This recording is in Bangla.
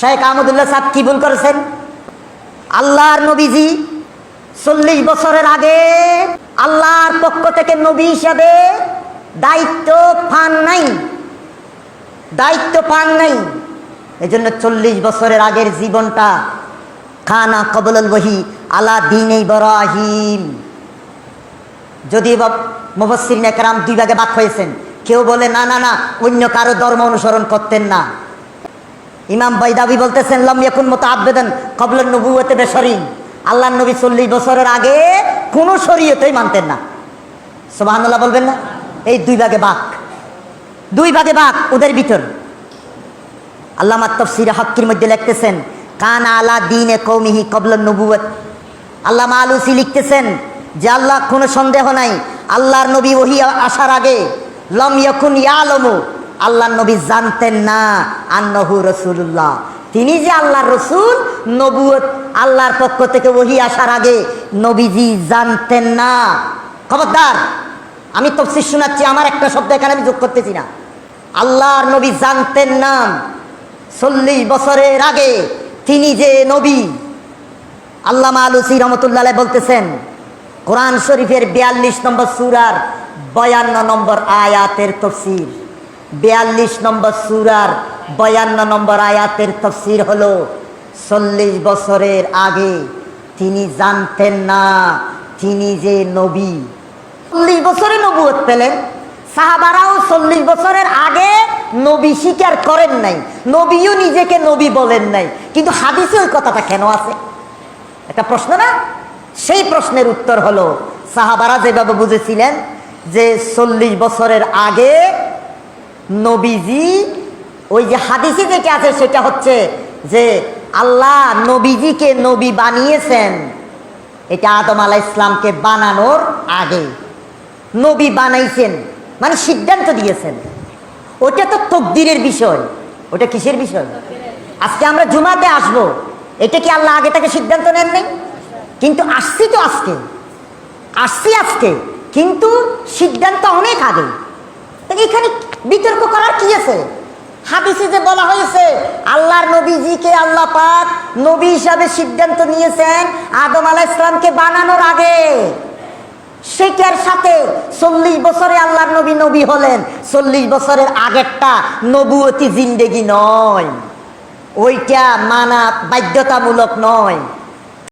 শেখ আহমদুল্লাহ সাহেব কি ভুল করেছেন? আল্লাহর নবীজি চল্লিশ বছরের আগে আল্লাহর পক্ষ থেকে নবী হিসাবে দায়িত্ব পান নাই। দায়িত্ব পান নাই। এজন্য চল্লিশ বছরের আগের জীবনটা খানা কবলল বহি আলা দিন ইব্রাহিম। যদি মুবসির একরাম দুই ভাগে বাক হয়েছেন, কেউ বলে, না না না, অন্য কারও ধর্ম অনুসরণ করতেন না। ইমাম বাইদাবি বলতেছেন, লম ইয়াকুন মতো আবেদন কবলন নবুয়তে বেসরিন আল্লাহ নবী চল্লিশ বছরের আগে কোনো শরীয়তেই মানতেন না। সোবাহান্লাহ বলবেন না? এই দুই ভাগে বাক দুই ভাগে বাক ওদের ভিতর। আল্লামা তফসির হকির মধ্যে লিখতেছেন, কান আলা দিনে কৌমিহি কবলন নবুয়ত আল্লামা আলুসি লিখতেছেন, যে আল্লাহ কোনো সন্দেহ নাই, আল্লাহর নবী ওহি আসার আগে, লম ইয়াকুন ইয়ালমু আল্লাহর নবী জানতেন না আন্নহু রসুল্লাহ তিনি যে আল্লাহর রসুল, নবুয়ত আল্লাহর পক্ষ থেকে ওহি আসার আগে নবীজি জানতেন না। খবরদার, আমি তফসির শোনাচ্ছি, আমার একটা শব্দ এখানে আমি যোগ করতেছি না। আল্লাহর নবী জানতেন না। চল্লিশ বছরের আগে তিনি যে নবী, আল্লামা আলুসি রহমতুল্লাহ বলতেছেন, কোরআন শরীফের বিয়াল্লিশ নম্বর সুরার বয়ান্ন নম্বর আয়াতের তফসির। বিয়াল্লিশ নম্বর সুরার বয়ান্ন নম্বর আয়াতের তফসির হলো, চল্লিশ বছরের আগে তিনি জানতেন না তিনি যে নবী। চল্লিশ বছরে নবুয়ত পেলেন। সাহাবারাও চল্লিশ বছরের আগে নবী স্বীকার করেন নাই। নবীও নিজেকে নবী বলেন নাই। কিন্তু হাদিসে ওই কথাটা কেন আছে? একটা প্রশ্ন না? সেই প্রশ্নের উত্তর হলো, সাহাবারা যেভাবে বুঝেছিলেন যে চল্লিশ বছরের আগে নবীজি, ওই যে হাদিসি যেটা আছে সেটা হচ্ছে যে আল্লাহ নবীজিকে নবী বানিয়েছেন। এটা আদম আলা ইসলামকে বানানোর আগে। নবী বানাইছেন মানে সিদ্ধান্ত দিয়েছেন। ওটা তো তকদিরের বিষয়। ওটা কিসের বিষয়? আজকে আমরা জুমাতে আসব। এটা কি আল্লাহ আগে থেকে সিদ্ধান্ত নেন নাই? কিন্তু আসছি তো আজকে। আসছি আজকে, কিন্তু সিদ্ধান্ত অনেক আগে। এখানে বিতর্ক করার কি আছে? হাদিসে যে বলা হয়েছে, আল্লাহর নবীজিকে আল্লাহ পাক নবী হিসাবে সিদ্ধান্ত নিয়েছেন আদম আলাহ ইসলামকে বানানোর আগে। সেটার সাথে চল্লিশ বছরে আল্লাহর নবী নবী হলেন, চল্লিশ বছরের আগেরটা নবুয়তি জিন্দেগি নয়। ওইটা মানা বাধ্যতামূলক নয়।